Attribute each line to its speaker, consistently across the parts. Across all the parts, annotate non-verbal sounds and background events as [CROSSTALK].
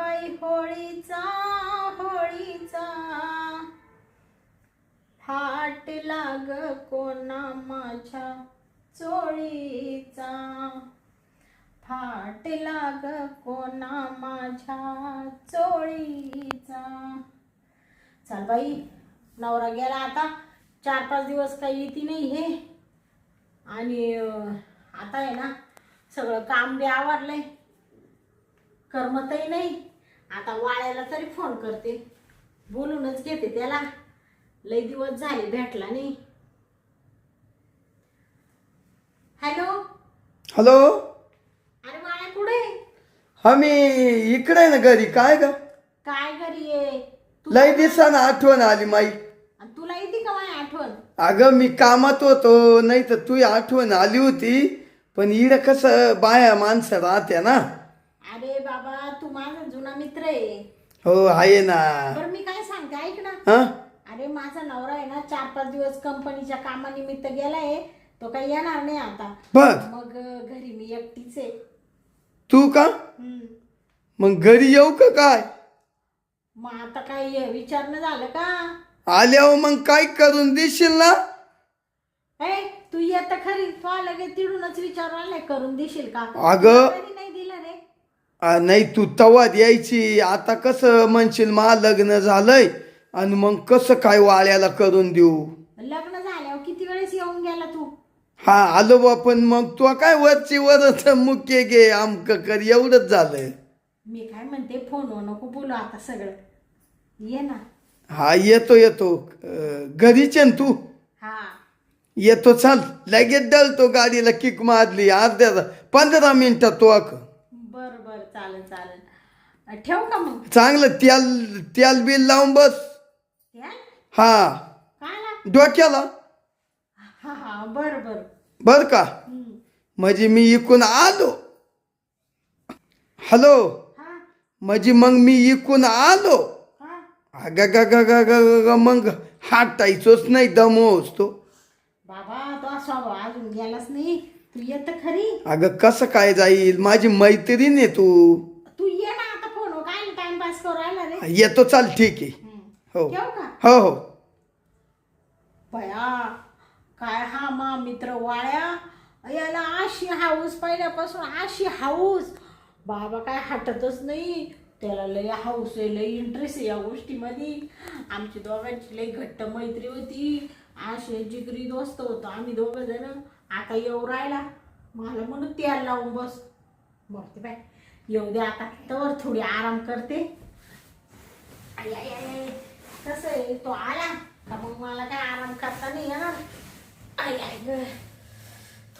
Speaker 1: बाई होळीचा होळीचा. फाट लाग कोणा माझ्या चोळीचा. फाट लाग कोणा माझ्या चोळीचा. चाल बाई नवरा गेला आता. चार पाच दिवस काही येते नाही हे. आणि आता आहे ना सगळं काम बी आवरलंय. करमतही नाही. आता वाळ्याला तरी फोन करते. बोलूनच घेते त्याला. लई दिवस झाले भेटला नाही. हॅलो
Speaker 2: हॅलो
Speaker 1: अरे वाळ्या कुठे?
Speaker 2: हा मी इकडे आहे ना घरी. काय ग?
Speaker 1: काय घरी ये तू
Speaker 2: लय दिवसानं आठवण आली माई.
Speaker 1: आणि तुला येते का माझी आठवण?
Speaker 2: अगं मी कामात होतो नाही तर तू आठवण आली होती. पण इकडं कसं बाया माणसं राहत्या ना.
Speaker 1: अरे बाबा तू माझा जुना मित्र आहे.
Speaker 2: हो आहे ना.
Speaker 1: बरं मी काय सांगते ऐक ना.
Speaker 2: हा?
Speaker 1: अरे माझा नवरा आहे ना चार पाच दिवस कंपनीच्या कामानिमित्त गेलाय. तो काही येणार नाही आता.
Speaker 2: बर.
Speaker 1: मग अं, घरी मी एकटीच आहे.
Speaker 2: तू का?
Speaker 1: हम्म.
Speaker 2: मग घरी येऊ का काय?
Speaker 1: मग आता काही विचारणं झालं का?
Speaker 2: आल्यावर मग काय करून देशील ना?
Speaker 1: ए तू येत खरी. तू लगेच तिडूनच विचार आलाय करून देशील का?
Speaker 2: अगं.
Speaker 1: नाही दिलं रे.
Speaker 2: नाही तू तवा द्यायची आता कसं म्हणशील मा लग्न झालंय आणि मग कसं काय वाळ्याला करून देऊ?
Speaker 1: लग्न झाल्यावर किती वेळेस येऊन गेला तू?
Speaker 2: हा आलो बा पण मग तू काय वरची वरच मुख्य घे आमक कर एवढंच झालं
Speaker 1: मी काय म्हणते फोनवर नको बोलू आता सगळं. ये ना.
Speaker 2: हा येतो येतो. घरीच आहे ना तू?
Speaker 1: हा.
Speaker 2: येतो चाल. लगेच डलतो गाडीला किक मारली. अर्ध्या पंधरा मिनिटात तो अक
Speaker 1: चालेल चालेल ठेव का मग?
Speaker 2: चांगलं त्याल त्याल बिल लावून बस.
Speaker 1: या
Speaker 2: हा.
Speaker 1: काय ला
Speaker 2: डोक्याला.
Speaker 1: हा हा बर बर.
Speaker 2: बर का?
Speaker 1: हम्म.
Speaker 2: म्हणजे मी इकून आलो. हॅलो?
Speaker 1: हा.
Speaker 2: म्हणजे मग मी इकून आलो.
Speaker 1: हा.
Speaker 2: अग ग ग ग ग ग ग मग हाटायचोच नाही दमोच तो.
Speaker 1: बाबा तो स्वभाव अजून गेलाच नाही. तू येत खरी.
Speaker 2: अगं कसं काय जाईल? माझी मैत्रीण आहे तू.
Speaker 1: तू ये ना आता फोन काय टाइमपास करू राहिला रे?
Speaker 2: येतो चाल ठीक आहे. हो.
Speaker 1: ठेव का?
Speaker 2: हो हो.
Speaker 1: बया काय हा मा मित्र वाळ्या याला अशी हाऊस पहिल्यापासून अशी हाऊस बाबा काय हटतच नाही. त्याला लय हाऊस आहे लय इंटरेस्ट आहे या गोष्टीमध्ये. आमची दोघांची लय घट्ट मैत्री होती. असे जिगरी दोस्त होतो आम्ही दोघं जण. आता येऊ राहिला. मला म्हणून त्याला लावून बस. बघते बाय येऊ दे आता. तर थोडी आराम करते. आई, कसं आहे? तो आला? का मग मला काय आराम करता नाही येणार? आई आई ग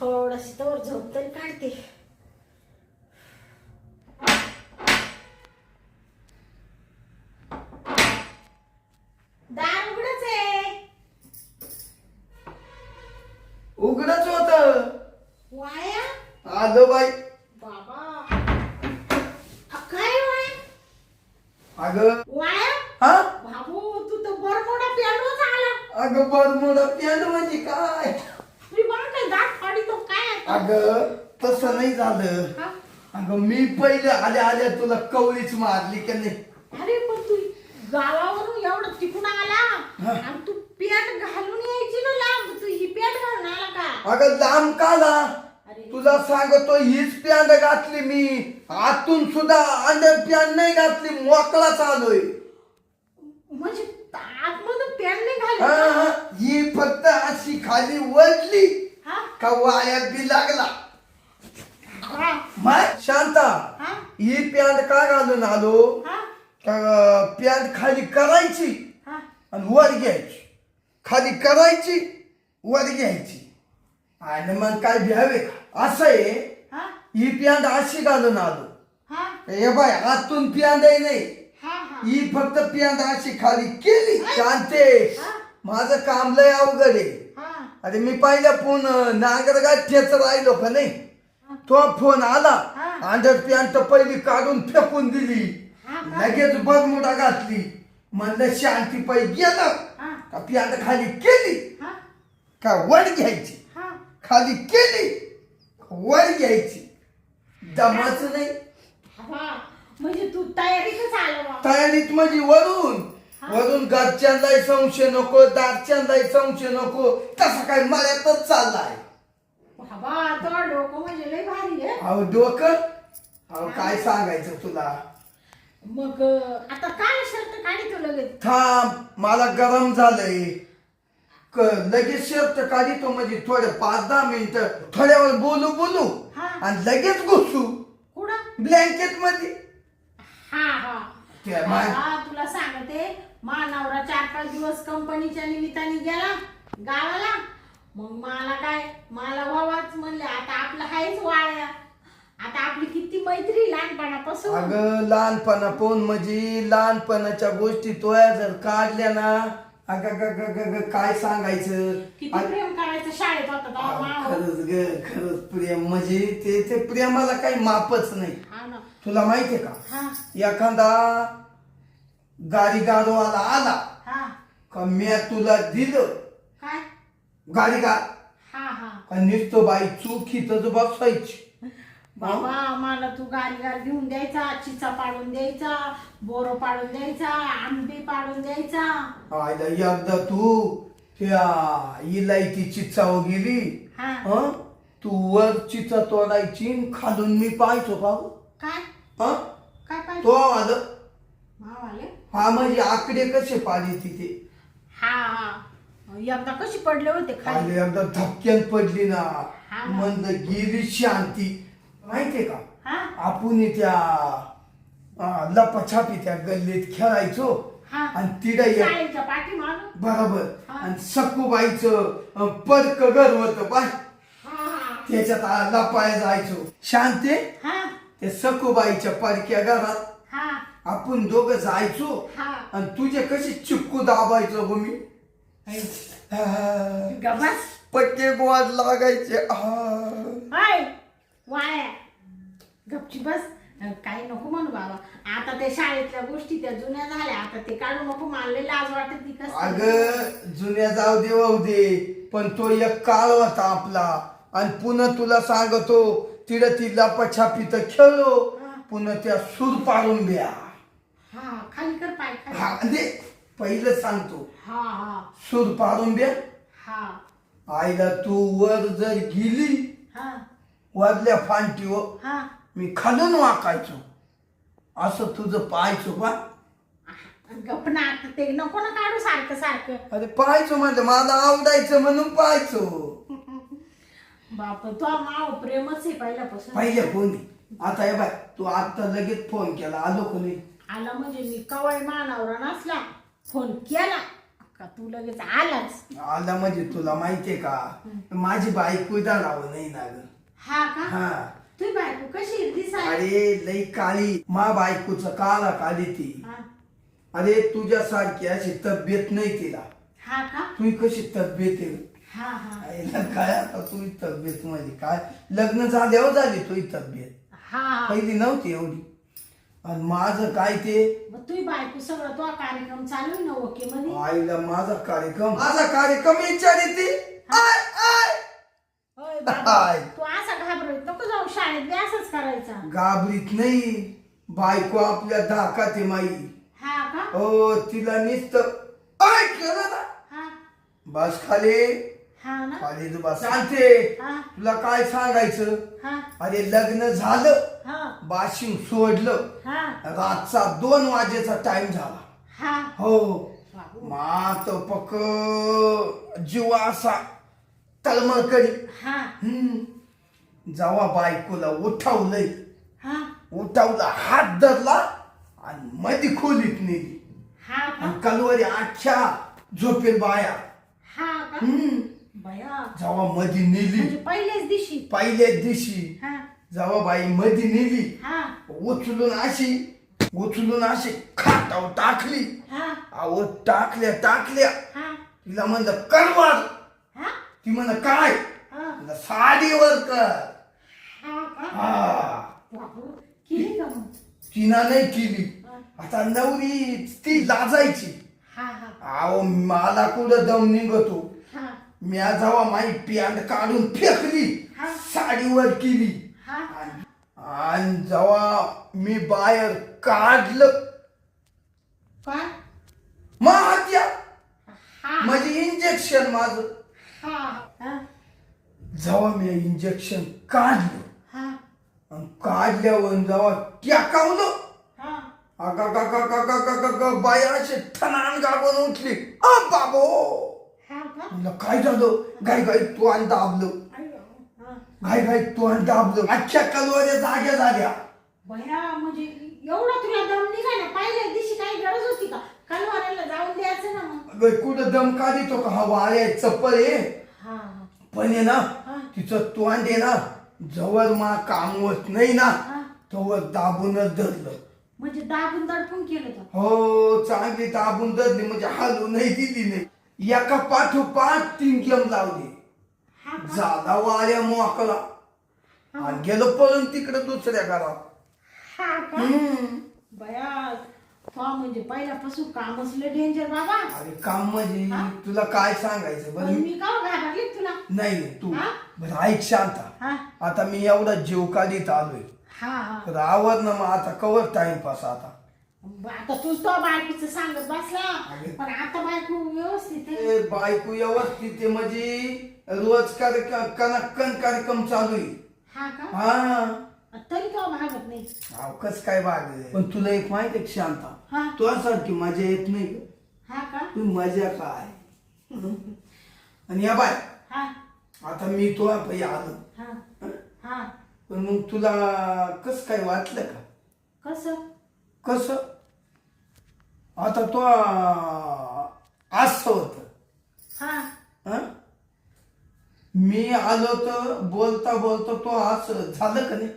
Speaker 1: थोडस तर झोप तरी काढते.
Speaker 2: आलो बाई? अगं. हा?
Speaker 1: बरमोडा
Speaker 2: अगं प्यान म्हणजे काय? अगं तसं नाही झालं? अगं मी पहिले आल्या आल्या तुला कवळीच मारली का नाही?
Speaker 1: अरे पण तू गावावरून एवढं तिकून आला. आणि तू पॅन्ट घालून यायची ना लांब. तू ही पॅन्ट घालून आला का?
Speaker 2: अगं लांब काला
Speaker 1: अरे
Speaker 2: तुला सांगतो हीच पॅन्ट घातली मी. आतून सुद्धा अंडर पॅन्ट नाही घातली मोकळा चालूय.
Speaker 1: म्हणजे आतमधून पॅन्ट नाही
Speaker 2: हा, हा. ही फक्त अशी खाली वळली
Speaker 1: हा?
Speaker 2: का वायात बी लागला.
Speaker 1: हा.
Speaker 2: माय शांता
Speaker 1: हा?
Speaker 2: ही पॅन्ट का घालून आलो?
Speaker 1: हा?
Speaker 2: का पॅन्ट खाली करायची
Speaker 1: हा.
Speaker 2: आणि वर घ्यायची? खाली करायची वर घ्यायची. आणि मग काय भ्यावे का? असं आहे
Speaker 1: हा?
Speaker 2: ही पॅन्ट अशी घालून आलो.
Speaker 1: हा?
Speaker 2: हे बाय आतून आहे नाही.
Speaker 1: हा हा.
Speaker 2: ही फक्त पॅन्ट अशी खाली केली. शांते
Speaker 1: हा.
Speaker 2: माझं काम लय अवघड आहे.
Speaker 1: हा.
Speaker 2: अरे मी पहिल्या फोन नागरगाठ्याच राहिलो का नाही? तो फोन आला.
Speaker 1: हा.
Speaker 2: अंडर पॅन्ट पहिली काढून फेकून दिली.
Speaker 1: हा का?
Speaker 2: लगेच बरमुडा घातली. म्हणलं शांती पै गेलं
Speaker 1: हा.
Speaker 2: का पॅन्ट खाली केली?
Speaker 1: हा.
Speaker 2: का वर घ्यायची?
Speaker 1: हा.
Speaker 2: खाली केली? वर घ्यायची. दमाच नाही.
Speaker 1: हा म्हणजे तू तयारीतच आलो बा
Speaker 2: तयारीत म्हणजे वरून. वरून घरच्यांनाही संशय नको दारच्यांनाही संशय नको. तसा काय मळ्यातच चाललाय.
Speaker 1: बाबा तो डोकं म्हणजे लय भारी आहे.
Speaker 2: अहो डोकं? अहो काय सांगायचं तुला?
Speaker 1: मग अं, आता काय शर्ट काढी तू लगेच?
Speaker 2: थांब मला गरम झालंय. लगेच शर्ट काढितो म्हणजे थोडे पाच दहा मिनिटं थोड्या वेळ बोलू बोलू.
Speaker 1: हा.
Speaker 2: आणि लगेच घुसू.
Speaker 1: कुठं?
Speaker 2: ब्लँकेटमध्ये.
Speaker 1: हा हा. बाबा, तुला सांगते मानवरा चार पाच दिवस कंपनीच्या निमित्ताने गेला गावाला. मग मला काय मला व्हावाच म्हणले आता आपलं हायच वाळ्या आता आपली किती मैत्री लहानपणापासून.
Speaker 2: अगं लहानपणा पोन म्हणजे लहानपणाच्या गोष्टी तोया जर काढल्या ना अगं ग- ग- ग- ग- काय सांगायचं?
Speaker 1: किती प्रेम करायचं? शाळेत होता तेव्हा माव.
Speaker 2: खरंच ग खरंच प्रेम. म्हणजे ते ते प्रेमाला काही मापच नाही.
Speaker 1: हा ना.
Speaker 2: तुला माहितीये का?
Speaker 1: हा.
Speaker 2: एखादा गाडी गाडवाला आला
Speaker 1: हा.
Speaker 2: का म्या तुला दिलं?
Speaker 1: काय?
Speaker 2: गाडी गा
Speaker 1: हा हा.
Speaker 2: का निसतो बाई चुकीतच बसायची?
Speaker 1: बाबा मला तू गारी गार घेऊन द्यायचा चिचा पाडून द्यायचा बोरो पाडून द्यायचा आंबे पाडून द्यायचा.
Speaker 2: आयला एकदा तू त्या चाव गेली
Speaker 1: हा.
Speaker 2: हं? तू वर चिचा तोडायची न खालून मी पाहायचो का?
Speaker 1: काय?
Speaker 2: हं?
Speaker 1: काय पाहिजे
Speaker 2: तो आलं. हा म्हणजे आकडे कसे पाहिले तिथे?
Speaker 1: हा हा. एकदा कशी पडले होते खाली?
Speaker 2: आले एकदा धक्क्यान पडली ना.
Speaker 1: हा.
Speaker 2: मंद गेली शांती. माहितीये का?
Speaker 1: हा?
Speaker 2: आपण त्या अं, लपाछापी त्या गल्लीत खेळायचो.
Speaker 1: हा.
Speaker 2: आणि तिला एक
Speaker 1: शाळेच्या पाठी मागून
Speaker 2: बरोबर.
Speaker 1: हा.
Speaker 2: आणि सखूबाईचं पडक घर होत बाय.
Speaker 1: हा हा.
Speaker 2: त्याच्यात आ- लपाय जायचो. शांते?
Speaker 1: हा.
Speaker 2: त्या सखूबाईच्या पडक्या घरात.
Speaker 1: हा.
Speaker 2: आपण दोघं जायचो.
Speaker 1: हा.
Speaker 2: आणि तुझे कशी चिक्कू दाबायचो गो मी?
Speaker 1: गबस
Speaker 2: पट्टे गोड लागायचे.
Speaker 1: हाय वाया. गपची बस. काही नको म्हणू बाबा. आता त्या शाळेतल्या गोष्टी त्या जुन्या झाल्या. आता ते काढू नको. मानले लाज वाटत ती
Speaker 2: अग जुन्या जाऊ दे वाहू दे. पण तो एक काळ होता आपला. आणि पुन्हा तुला सांगतो तिला ती लपाछापी तर खेळलो पुन्हा त्या सूर पाडून द्या
Speaker 1: हा खाली कर पाय खाली.
Speaker 2: हा म्हणजे पहिलं सांगतो.
Speaker 1: हा हा.
Speaker 2: सूर पाडून द्या
Speaker 1: हा.
Speaker 2: आईला तू वर जर गेली
Speaker 1: हा.
Speaker 2: वरल्या फांटीवर
Speaker 1: हा.
Speaker 2: मी खालून वाकायचो. असं तुझं पाहायचो
Speaker 1: गपना आता ते नको ना काढू सारखं सारखं.
Speaker 2: अरे पाहायचो म्हणजे मला आवडायचं म्हणून पाहायचो. [LAUGHS]
Speaker 1: बाप तो माव प्रेमच आहे पहिल्यापासून.
Speaker 2: पहिले कोणी आता हे बाय तू आता लगेच फोन केला. आलो कोणी
Speaker 1: आला म्हणजे मी कवाय मानावर नसला फोन केला. का तू लगेच आलाच
Speaker 2: आला म्हणजे तुला माहितीये का? माझी बायको राहावं नाही ना ग
Speaker 1: हा का?
Speaker 2: हा.
Speaker 1: तुझी बायको कशी दिसाय
Speaker 2: अरे लई काळी. मा बायकोच काला काली ती.
Speaker 1: हा.
Speaker 2: अरे तुझ्यासारखी अशी तब्येत नाही तिला.
Speaker 1: हा का?
Speaker 2: तुझी कशी तब्येत आहे?
Speaker 1: हा हा.
Speaker 2: आईला काय आता तुझी तब्येत म्हणजे काय? लग्न झाल्यावर झाली तुझी तब्येत.
Speaker 1: हा.
Speaker 2: पहिली नव्हती एवढी. आणि माझं काय ते?
Speaker 1: मग तुझी बायको सगळं तो कार्यक्रम चालू आहे ना ओके
Speaker 2: आईला माझा कार्यक्रम माझा कार्यक्रम विचारी ती. आय आय.
Speaker 1: होय बाबा.
Speaker 2: हाय.
Speaker 1: तू असा घाबरत नको जाऊ शाळेत बी असंच करायचा.
Speaker 2: घाबरीत नाही. बायको आपल्या धाकात माई.
Speaker 1: हा का?
Speaker 2: हो तिला नुसत आय केलं ना
Speaker 1: हा.
Speaker 2: बस खाली.
Speaker 1: हा ना?
Speaker 2: खाली तू बस. सांगते
Speaker 1: हा.
Speaker 2: तुला काय सांगायचं?
Speaker 1: हा.
Speaker 2: अरे लग्न झालं.
Speaker 1: हा.
Speaker 2: बाशिंग सोडलं.
Speaker 1: हा.
Speaker 2: रातचा दोन वाजेचा टाइम झाला.
Speaker 1: हा.
Speaker 2: हो. मात पक जीव असा तळमळ करी.
Speaker 1: हा.
Speaker 2: हम्म. जेव्हा बायकोला उठवलंय.
Speaker 1: हा?
Speaker 2: उठवला हात धरला आणि मध्ये खोलीत नेली.
Speaker 1: हा का?
Speaker 2: आणि कलवरी आख्या झोपेल बाया.
Speaker 1: हा का?
Speaker 2: हम्म.
Speaker 1: बया.
Speaker 2: जेव्हा मध्ये नेली.
Speaker 1: म्हणजे पहिल्याच दिवशी?
Speaker 2: पहिल्याच दिवशी.
Speaker 1: हा.
Speaker 2: जेव्हा बाई मध्ये नेली.
Speaker 1: हा.
Speaker 2: उचलून अशी उचलून अशी खाटावर टाकली.
Speaker 1: हा.
Speaker 2: अहो टाकल्या टाकल्या.
Speaker 1: हा.
Speaker 2: तिला म्हणलं करवार
Speaker 1: हा?
Speaker 2: ती म्हण काय?
Speaker 1: हा.
Speaker 2: म्हणलं, साडीवर कर.
Speaker 1: हा. का बाबू केली का मग?
Speaker 2: तिनं नाही केली. आता नवरी ती लाजायची.
Speaker 1: हा हा.
Speaker 2: अहो मला कुठं दम निघतो?
Speaker 1: हा.
Speaker 2: म्या जेव्हा माई पॅन्ट काढून फेकली
Speaker 1: हा.
Speaker 2: साडीवर केली.
Speaker 1: हा.
Speaker 2: आणि आणि जेव्हा मी बाहेर काढलं
Speaker 1: काय?
Speaker 2: मग हत्या
Speaker 1: हा.
Speaker 2: म्हणजे इंजेक्शन माझं.
Speaker 1: हा. हा.
Speaker 2: जेव्हा मी इंजेक्शन काढलं काढल्यावर जेव्हा टाकावलं अगा गा गा गा गा गा गा गा बाई अशी ठणान गागून उठली. अ बाबो.
Speaker 1: हा का?
Speaker 2: म्हणलं काय झालं? गाय गाय तू आणि दाबलं
Speaker 1: हा.
Speaker 2: गाय गाय तू आणि दाबलं. अख्ख्या कलवाऱ्या जाग्या झाल्या.
Speaker 1: बया म्हणजे एवढा तुला दम निघाला पहिल्या दिवशी काही गरज होती का? कलवाऱ्याला जाऊन द्यायचं ना मग.
Speaker 2: कुठं दम का देतो का? हा आहे, चप्पल आहे. पण आहे ना. तिचं तोंड आहे ना जवळ मा काम होत नाही ना
Speaker 1: हा.
Speaker 2: तवर दाबूनच धरलं.
Speaker 1: म्हणजे दाबून दडपून केलं तर
Speaker 2: हो चांगली दाबून धरली म्हणजे हालू नाही दिली नाही. एका पाठोपाठ तीन गेम लावली.
Speaker 1: हा का?
Speaker 2: झाला वाऱ्या मोकळा. आणि गेलो पळून तिकडे दुसऱ्या घरात.
Speaker 1: हा का?
Speaker 2: हम्म.
Speaker 1: बया तो म्हणजे पहिल्यापासून कामच लय डेंजर बाबा.
Speaker 2: अरे काम म्हणजे
Speaker 1: हा?
Speaker 2: तुला काय सांगायचं?
Speaker 1: पण
Speaker 2: बरं
Speaker 1: मी का घाबरली तुला?
Speaker 2: नाही तू
Speaker 1: हा?
Speaker 2: बरं ऐक शांता.
Speaker 1: हा.
Speaker 2: आता मी एवढा जीव काढीत आलोय?
Speaker 1: हा हा.
Speaker 2: तर आवर ना मग आता कवर टाइमपास आता.
Speaker 1: आता तूच तो बायकोचं सांगत बसला. पण आता बायको व्यवस्थित आहे.
Speaker 2: ते बायको व्यवस्थित आहे म्हणजे रोज कार्यक्रम कनक्कन कार्यक्रम चालू आहे.
Speaker 1: हा का?
Speaker 2: हा.
Speaker 1: तरी का भागत नाही.
Speaker 2: अहो, कस काय बाग पण तुला एक माहिती आहे का शांता?
Speaker 1: हा.
Speaker 2: तुझ्यासारखी मजा येत नाही ग.
Speaker 1: हा का?
Speaker 2: तू मजा काय? हं? आणि या बाय.
Speaker 1: हा.
Speaker 2: आता मी तुला पायी आलो.
Speaker 1: हा.
Speaker 2: हं?
Speaker 1: हा.
Speaker 2: पण मग तुला कस काय वाटलं का?
Speaker 1: कसं?
Speaker 2: कस? आता तो असं होत.
Speaker 1: हा.
Speaker 2: मी आलो तर बोलता बोलता तो असं झालं का नाही?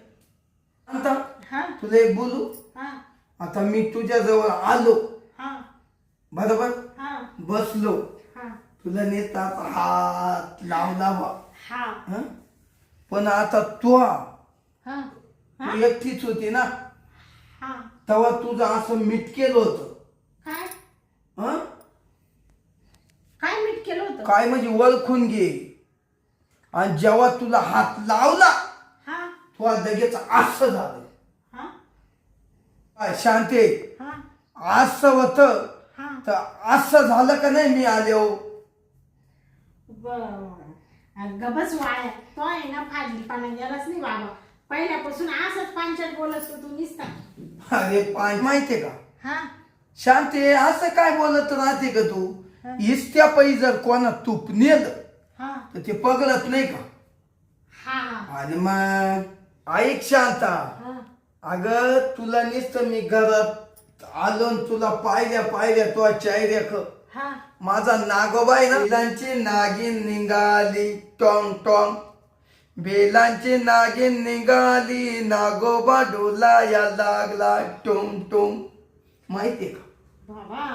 Speaker 2: आता
Speaker 1: हा.
Speaker 2: तुला एक बोलू?
Speaker 1: हा.
Speaker 2: आता मी तुझ्या जवळ आलो.
Speaker 1: हा.
Speaker 2: बरोबर?
Speaker 1: हा.
Speaker 2: बसलो.
Speaker 1: हा.
Speaker 2: तुला नेतात हात लावला बा.
Speaker 1: हा.
Speaker 2: हं? पण आता तू
Speaker 1: हा.
Speaker 2: तू एकटीच होती ना?
Speaker 1: हा.
Speaker 2: तेव्हा तुझं असं मीठ केलं होतं.
Speaker 1: काय?
Speaker 2: हं?
Speaker 1: काय मीठ केलं होतं?
Speaker 2: काय म्हणजे ओळखून घे. आणि जेव्हा तुला हात लावला
Speaker 1: हा
Speaker 2: तुला लगेच असं झालं.
Speaker 1: हा?
Speaker 2: काय शांते?
Speaker 1: हा.
Speaker 2: असं होत.
Speaker 1: हा.
Speaker 2: तर असं झालं का नाही मी आलो
Speaker 1: बर. गबस वाया. तो आहे ना फाजीलपणा. गेलाच नाही बाबा. पहिल्यापासून असंच पांचट बोलत होतो तू निसता.
Speaker 2: अरे पाय माहितीये का?
Speaker 1: हा.
Speaker 2: शांते असं काय बोलत राहते का तू? इस्त्या पै जर कोणा तूप नेलं
Speaker 1: हा.
Speaker 2: तर ते पगडत नाही का?
Speaker 1: हा.
Speaker 2: आणि मग? ऐक शांता अगं तुला नुसतं मी घरात आलो न तुला पाहिल्या पाहिल्या तुझ्या चेहऱ्या क
Speaker 1: हा.
Speaker 2: माझा नागोबा आहे ना बेलांची नागिन निघाली टॉंग टॉंग. बेलांची नागिन निघाली नागोबा डोलाया लागला टोंग टोंग. माहितीये का?
Speaker 1: बाबा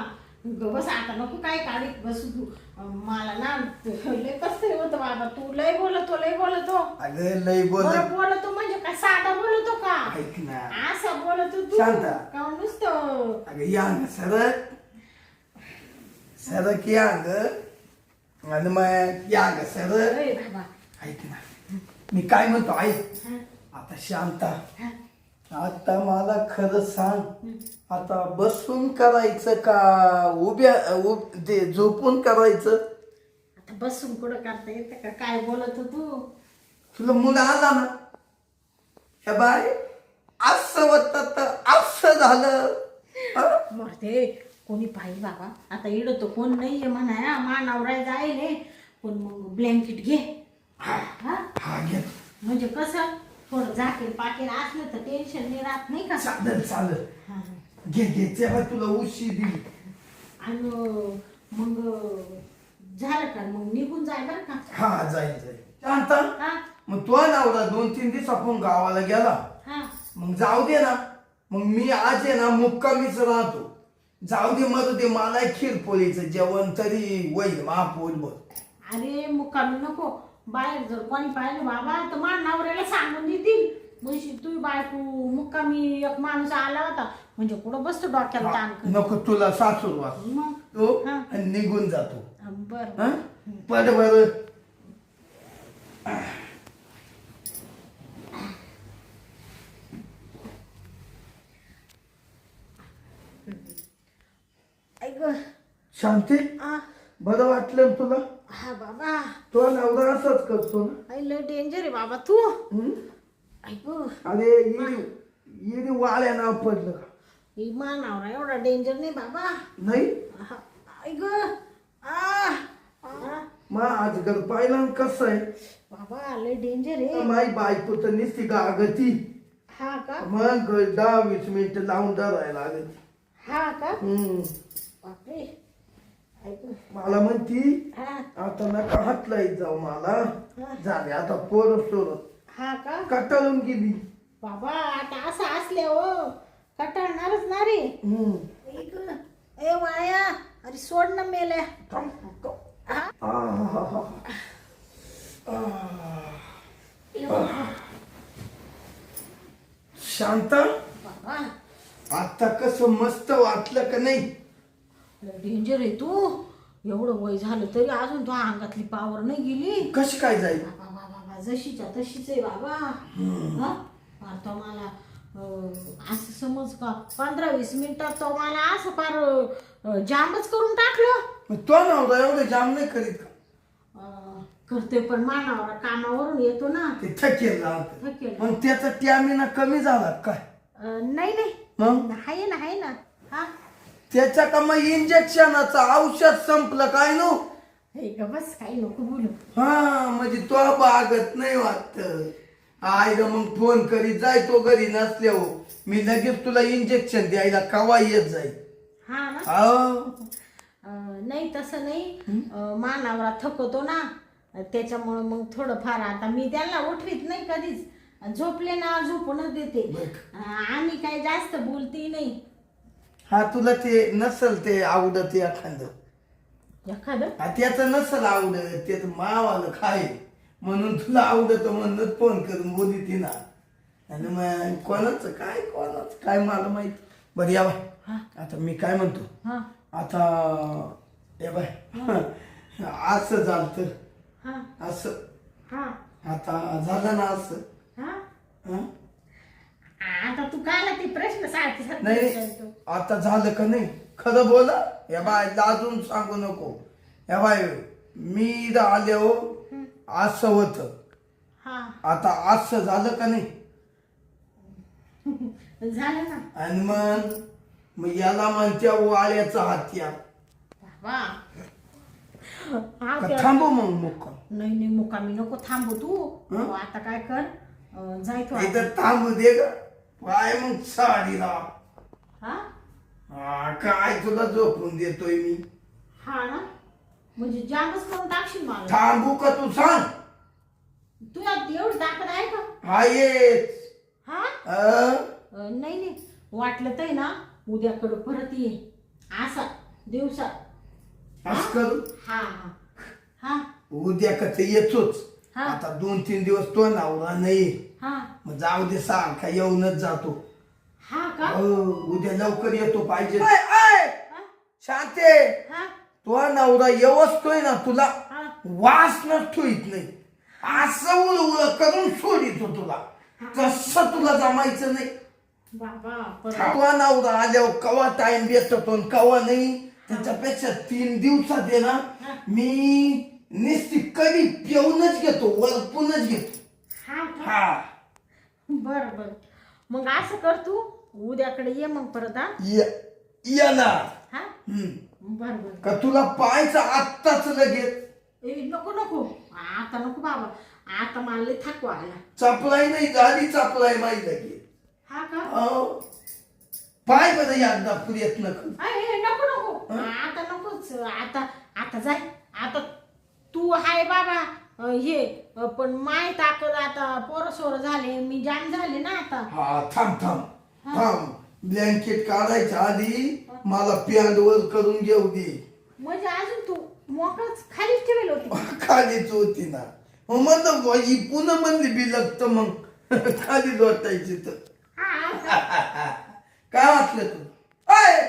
Speaker 1: गबस आता नको काय काढीत बसू तू. मला ना लय कसं होतं बाबा. तू लय बोलतो लय बोलतो.
Speaker 2: अगं लय बोल.
Speaker 1: बरं बोलतो म्हणजे काय साधा बोलतो का?
Speaker 2: ऐक ना.
Speaker 1: असं बोलतो तू.
Speaker 2: शांता.
Speaker 1: का नुसतं?
Speaker 2: अगं यांग सरक सरक यांग आणि मग यांग सरक
Speaker 1: अरे बाबा.
Speaker 2: ऐक ना. मी काय म्हणतो ऐक. आता शांता.
Speaker 1: हा.
Speaker 2: आता मला खरं सांग. आता बसून करायचं का उभ्या उब- ते झोपून करायचं?
Speaker 1: आता बसून कुठं करता येतं का? काय बोलत हो तू
Speaker 2: तुला मुलं आला ना? हे बाय असं होतं तर असं झालं. हं?
Speaker 1: मरते कोणी पाहिजे बाबा? आता इड तो कोण नाहीये म्हणा मा नवरा जाईल पण मग ब्लँकेट घे. हा?
Speaker 2: हा घे.
Speaker 1: म्हणजे कसं? थोडं झाकेल पाकेल असलं तर टेन्शन नाही राहत नाही का?
Speaker 2: चालेल चालेल.
Speaker 1: हा.
Speaker 2: घे घे तेव्हा तुला उशी दिली
Speaker 1: आणि मग झालं का? मग निघून जाय बरं का?
Speaker 2: हा जाईल जाईल. शांता.
Speaker 1: हा.
Speaker 2: मग तो नवरा दोन तीन दिवस आपण गावाला गेला.
Speaker 1: हा.
Speaker 2: मग जाऊ दे ना. मग मी आज आहे ना मुक्कामीच राहतो. जाऊ दे मग ते मला खीरपोळीचं जेवण तरी होईल महापोल बोल.
Speaker 1: अरे मुक्कामी नको. बाहेर जर कोणी पाहिलं बाबा तर मा नवऱ्याला सांगून देतील. म्हणजे तू बायको मुक्कामी एक माणूस आला होता. म्हणजे कुठं बसतो डॉक्टरला ताण
Speaker 2: नको तुला सासूर वाचतो
Speaker 1: मग?
Speaker 2: तो निघून जातो.
Speaker 1: बर.
Speaker 2: हं? बर. ऐक
Speaker 1: शांती?
Speaker 2: बरं वाटलं तुला?
Speaker 1: हा बाबा.
Speaker 2: तो नवरा असंच करतो ना.
Speaker 1: आई लय डेंजर आहे बाबा तू.
Speaker 2: हं?
Speaker 1: ऐक
Speaker 2: अरे येडी येडी वाळ्या नाव पडलं. का
Speaker 1: ही मानावरा एवढा डेंजर नाही बाबा.
Speaker 2: नाही?
Speaker 1: हा, ऐक आ आ,
Speaker 2: मग आज घर पाहिलं ना कसं आहे?
Speaker 1: बाबा लय डेंजर आहे.
Speaker 2: माई बायको तर नुसती गागती
Speaker 1: हा का?
Speaker 2: मग दहा वीस मिनिटं लावून धरायला लागत
Speaker 1: हा का?
Speaker 2: हम्म.
Speaker 1: बापरे.
Speaker 2: मला म्हणती
Speaker 1: हा.
Speaker 2: आता नका हात लाईत जाऊ मला. झाले आता पोर सोडत
Speaker 1: हा का?
Speaker 2: कटाळून गेली.
Speaker 1: बाबा आता असं असले हो. कटाळणारच ना रे.
Speaker 2: हम्म.
Speaker 1: ऐक ए वाया अरे सोड ना मेल्या.
Speaker 2: थांब, थांब. आहाहाहा. आह. शांता?
Speaker 1: बाबा.
Speaker 2: आता कसं मस्त वाटलं का नाही?
Speaker 1: डेंजर आहे तू. एवढं वय झालं तरी अजून तुझ्या अंगातली पावर नाही गेली.
Speaker 2: कशी काय जाईल?
Speaker 1: बाबा बाबा जशीच्या तशीच आहे बाबा. हा? आता मला अं, असं समज का पंधरा वीस मिनिटात तो मला असं फार अं, जामच करून टाकलं.
Speaker 2: मग तो नव्हता एवढं जाम नाही करीत का?
Speaker 1: अं, पण मानावर कामावरून येतो ना.
Speaker 2: ते थकेल राहत.
Speaker 1: थकेल.
Speaker 2: मग त्याचा टॅमिना कमी झाला काय?
Speaker 1: अं, नाही नाही.
Speaker 2: मग?
Speaker 1: आहे ना आहे ना. हा?
Speaker 2: त्याच्या का मग इंजेक्शनाचं औषध संपलं काय नो?
Speaker 1: हे ग बस काही नको बोलू.
Speaker 2: हा म्हणजे तो बागत नाही वाटत. आय ग मग फोन करीत जाय तो घरी नसल्या हो. मी लगेच तुला इंजेक्शन द्यायला कवा येत जाईल
Speaker 1: हा ना?
Speaker 2: अहो.
Speaker 1: अं, नाही तसं नाही. अं, मानावरा थकवतो ना. त्याच्यामुळं मग थोडंफार आता मी त्यांना उठवीत नाही कधीच. झोपले ना झोपूनच देते.
Speaker 2: बरं.
Speaker 1: अं, आम्ही काही जास्त बोलते नाही.
Speaker 2: हा तुला ते नसल ते आवडत एखादं.
Speaker 1: एखादं?
Speaker 2: हा त्याचं नसल आवडत त्याचं मावालं खाय म्हणून तुला आवडत म्हणून फोन करून बोली ना. आणि मग कोणाचं? काय कोणाचं? काय मला माहीत? बरं या बाय.
Speaker 1: हा.
Speaker 2: आता मी काय म्हणतो?
Speaker 1: हा.
Speaker 2: आता हे बाय. असं झालं तर
Speaker 1: हा.
Speaker 2: असं.
Speaker 1: हा.
Speaker 2: आता झालं ना असं.
Speaker 1: हं? आता तू काय ते प्रश्न सारखे सारखे
Speaker 2: नाही
Speaker 1: विचारतो.
Speaker 2: आता झालं का नाही? खरं बोला या बाय लाजून सांगू नको. या बाय मी इथं आले हो असं होतं.
Speaker 1: हा.
Speaker 2: आता असं झालं का नाही? [LAUGHS]
Speaker 1: झालं ना.
Speaker 2: आणि मग मग याला म्हणत्या वाळ्याचा हत्यार
Speaker 1: बाबा. हा
Speaker 2: का
Speaker 1: त्या-
Speaker 2: थांबू मग मुक्का
Speaker 1: नाही नाही मुकामी नको थांबू तू.
Speaker 2: हं?
Speaker 1: आता काय कर? अं, जाय तू आता.
Speaker 2: इथं थांबू दे ग. पाय मग साडीला.
Speaker 1: हा?
Speaker 2: हा काय तुला झोपून देतोय मी?
Speaker 1: हा ना? म्हणजे जामच करून टाकशील मला.
Speaker 2: थांबू का तू सांग?
Speaker 1: तू यात एवढी ताकद आहे का?
Speaker 2: हा येच
Speaker 1: हा?
Speaker 2: अं?
Speaker 1: अं, नाही नाही. वाटलं तर ना उद्याकडं परत ये. असा दिवसा.
Speaker 2: असं करू?
Speaker 1: हा हा. हा.
Speaker 2: उद्या का ते येतोच?
Speaker 1: हा.
Speaker 2: आता दोन तीन दिवस तो नवरा नाही.
Speaker 1: हा.
Speaker 2: मग जाऊ दे सारखा येऊनच जातो.
Speaker 1: हा का?
Speaker 2: हो उद्या लवकर येतो पाहिजे. आय, आय!
Speaker 1: हा?
Speaker 2: शांते!
Speaker 1: हा?
Speaker 2: तो नवरा येवस्तोय ना तुला
Speaker 1: हा.
Speaker 2: वास ठेवीत नाही. असं उळ उळ करून सोडितो तुला. कसं तुला जमायचं नाही.
Speaker 1: बाबा
Speaker 2: कवा नवरा आल्यावर कवा टाइम देतो आणि कवा नाही त्याच्यापेक्षा तीन दिवसात आहे ना मी निश्चित कधी पिऊनच घेतो वरपूनच घेतो.
Speaker 1: हा. बर बर. मग असं कर तू. उद्याकडे ये मग परत हा?
Speaker 2: ये- येणार.
Speaker 1: हा?
Speaker 2: हम्म.
Speaker 1: बर बर
Speaker 2: का तुला पाहायचं आत्ताच लगेच?
Speaker 1: ए नको नको. आता नको बाबा. आता मला लय थकवा आला
Speaker 2: चपलाय नाही झाली चपलाय माही लगेच
Speaker 1: हा का?
Speaker 2: अहो. पाय बरं एकदा प्रयत्न कर
Speaker 1: अय, ए, नको नको. आता नकोच. आता आता जाय. आता तू हाय बाबा. हे पण माय ताकद आता पोरं सोर झाले मी जाम झाले ना आता.
Speaker 2: हा थांब थांब. थांब. ब्लँकेट काढायच्या आधी मला पॅन्ट वर करून घेऊ दे.
Speaker 1: म्हणजे अजून तू मोकळच खालीच ठेवेल होती. [LAUGHS]
Speaker 2: खालीच होती ना. मग म्हणलं बुवा, ही पुन्हा म्हणली बिलकत मग. [LAUGHS] खाली लोटायची तर.
Speaker 1: हा [LAUGHS]
Speaker 2: काय वाटलं तू अय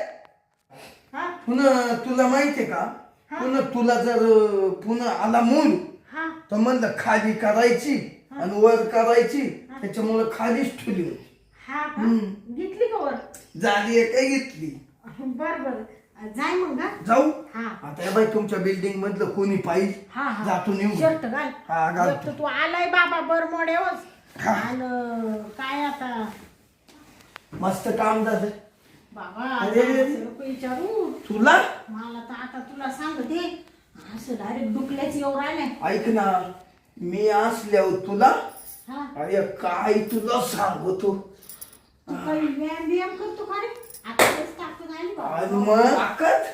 Speaker 1: हा.
Speaker 2: पुन्हा तुला माहितीये का? पुन्हा तुला जर अं, पुन्हा आला मूल
Speaker 1: हा.
Speaker 2: तर म्हणलं खाली करायची आणि वर करायची त्याच्यामुळं खालीच ठेवली होती.
Speaker 1: हा का?
Speaker 2: हम्म.
Speaker 1: घेतली का वर?
Speaker 2: आहे काय घेतली.
Speaker 1: बर बर. जाय मग हा.
Speaker 2: जाऊ.
Speaker 1: हा.
Speaker 2: आता या बाई तुमच्या बिल्डिंग मधलं कोणी पाहिजे?
Speaker 1: हा हा.
Speaker 2: जातो निघून
Speaker 1: शर्ट घाल.
Speaker 2: हा, घालतो.
Speaker 1: तर तू आलाय बाबा बरमोड्यावच
Speaker 2: हा.
Speaker 1: आणि काय आता?
Speaker 2: मस्त काम झालं.
Speaker 1: बाबा
Speaker 2: अरे, अरे, अरे.
Speaker 1: असं नको विचारू?
Speaker 2: तुला?
Speaker 1: मला तर आता तुला सांगते. असं डायरेक्ट डुकल्याच येऊ राहिलाय.
Speaker 2: ऐक ना मी असल्यावर तुला
Speaker 1: हा.
Speaker 2: अरे काय तुला सांगतो?
Speaker 1: तू काही व्यायाम बियाम करतो का रे? आता तेच ताकद आली
Speaker 2: आणि
Speaker 1: बाबा.
Speaker 2: मग? ताकद?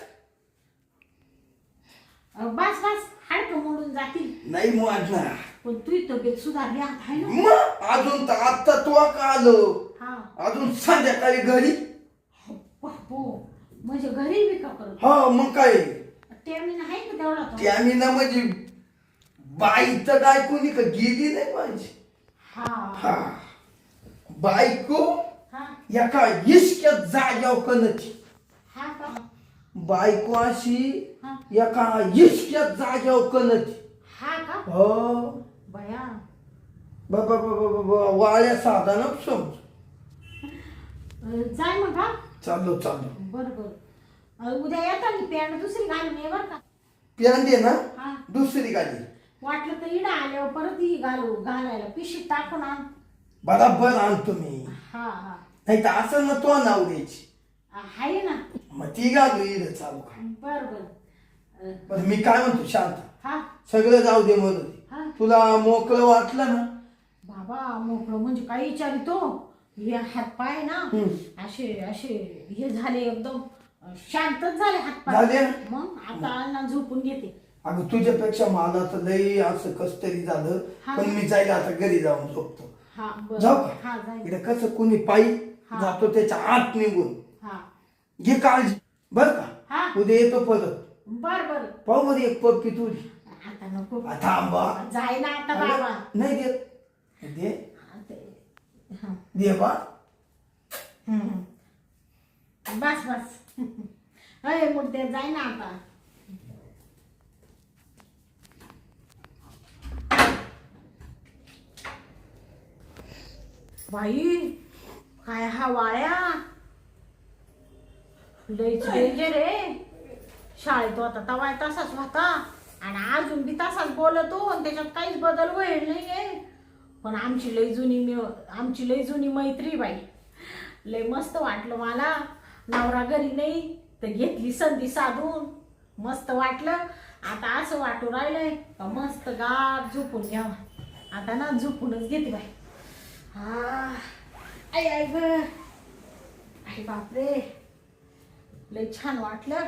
Speaker 1: अं, बस बस. हाडकं मोडून जातील.
Speaker 2: नाही मोडणार.
Speaker 1: पण तुझी तब्येत सुधारली आता आहे ना?
Speaker 2: मग? अजून तर आता तू का आलो?
Speaker 1: हा.
Speaker 2: अजून संध्याकाळी घरी?
Speaker 1: बापू म्हणजे घरी बी का करत?
Speaker 2: हा मग काय?
Speaker 1: टेमिन आहे का तेवढा तो?
Speaker 2: त्याने ना म्हणजे बाई तर काय कोणी का गेली नाही माझी?
Speaker 1: हा.
Speaker 2: हा. बायको
Speaker 1: हा.
Speaker 2: या का इश्क्यात जाग्याव कनची
Speaker 1: हा का?
Speaker 2: बायको अशी
Speaker 1: हा.
Speaker 2: या का इश्क्यात जाग्याव कनची
Speaker 1: हा का?
Speaker 2: हो.
Speaker 1: बया.
Speaker 2: बाबा बाबा बाबा वाळ्या साधा समज.
Speaker 1: अं, जाय मग हा?
Speaker 2: चाललो चाललो.
Speaker 1: बर बर. अं, उद्या येता मी पॅन्ट दुसरी घालून ये बर का.
Speaker 2: प्यान दे ना?
Speaker 1: हा.
Speaker 2: दुसरी गाडी.
Speaker 1: वाटलं तर इडा आल्यावर परत ही घालू घालायला. पिशीत टाकून आण.
Speaker 2: बराबर आणतो मी
Speaker 1: हा हा.
Speaker 2: नाही तर असं ना तो नाव द्यायची
Speaker 1: आहे ना.
Speaker 2: मग ती घालू इथं चालू काय
Speaker 1: बर बर.
Speaker 2: पण मी काय म्हणतो शांत.
Speaker 1: हा.
Speaker 2: सगळं जाऊ दे दे
Speaker 1: हा.
Speaker 2: तुला मोकळं वाटलं ना?
Speaker 1: बाबा मोकळं म्हणजे काय विचारितो? हे हात पाय ना
Speaker 2: हम्म.
Speaker 1: असे असे हे झाले एकदम. शांतच झाले हात पाय
Speaker 2: झाले?
Speaker 1: मग आता ना झोपून घेते.
Speaker 2: अगं तुझ्यापेक्षा मला तर लई असं कस तरी झालं.
Speaker 1: हा.
Speaker 2: पण मी जाईल आता घरी जाऊन झोपतो.
Speaker 1: हा बर.
Speaker 2: जाऊ का?
Speaker 1: हा जाईल.
Speaker 2: इकडे कसं कोणी पायी
Speaker 1: हा.
Speaker 2: जातो त्याच्या आत निघून.
Speaker 1: हा.
Speaker 2: घे काळजी. बर का? उद्या येतो परत.
Speaker 1: बर बर.
Speaker 2: पाहू बरं एक पप्पी तुझी.
Speaker 1: आता नको.
Speaker 2: आ, थांबा.
Speaker 1: जाय ना आता बाबा.
Speaker 2: नाही देत. दे.
Speaker 1: हा, ते- हा.
Speaker 2: दे बा.
Speaker 1: हम्म. बस बस. अय मुद्दे जाय ना आता. बाई काय हा वाळ्या लईच डेंजर आहे. शाळेत होता तवा तसाच होता. आणि अजून बी तसाच बोलतो हो, आणि त्याच्यात काहीच बदल होईल आहे पण आमची लई जुनी आमची लई जुनी मैत्री बाई. लय मस्त वाटलं मला. नवरा घरी नाही तर घेतली संधी साधून. मस्त वाटलं. आता असं वाटू राहिलंय का मस्त गार झोपून घ्यावा. आता ना झोपूनच घेते बाई. हा आई आई ग. आई बापरे. लय छान वाटलं.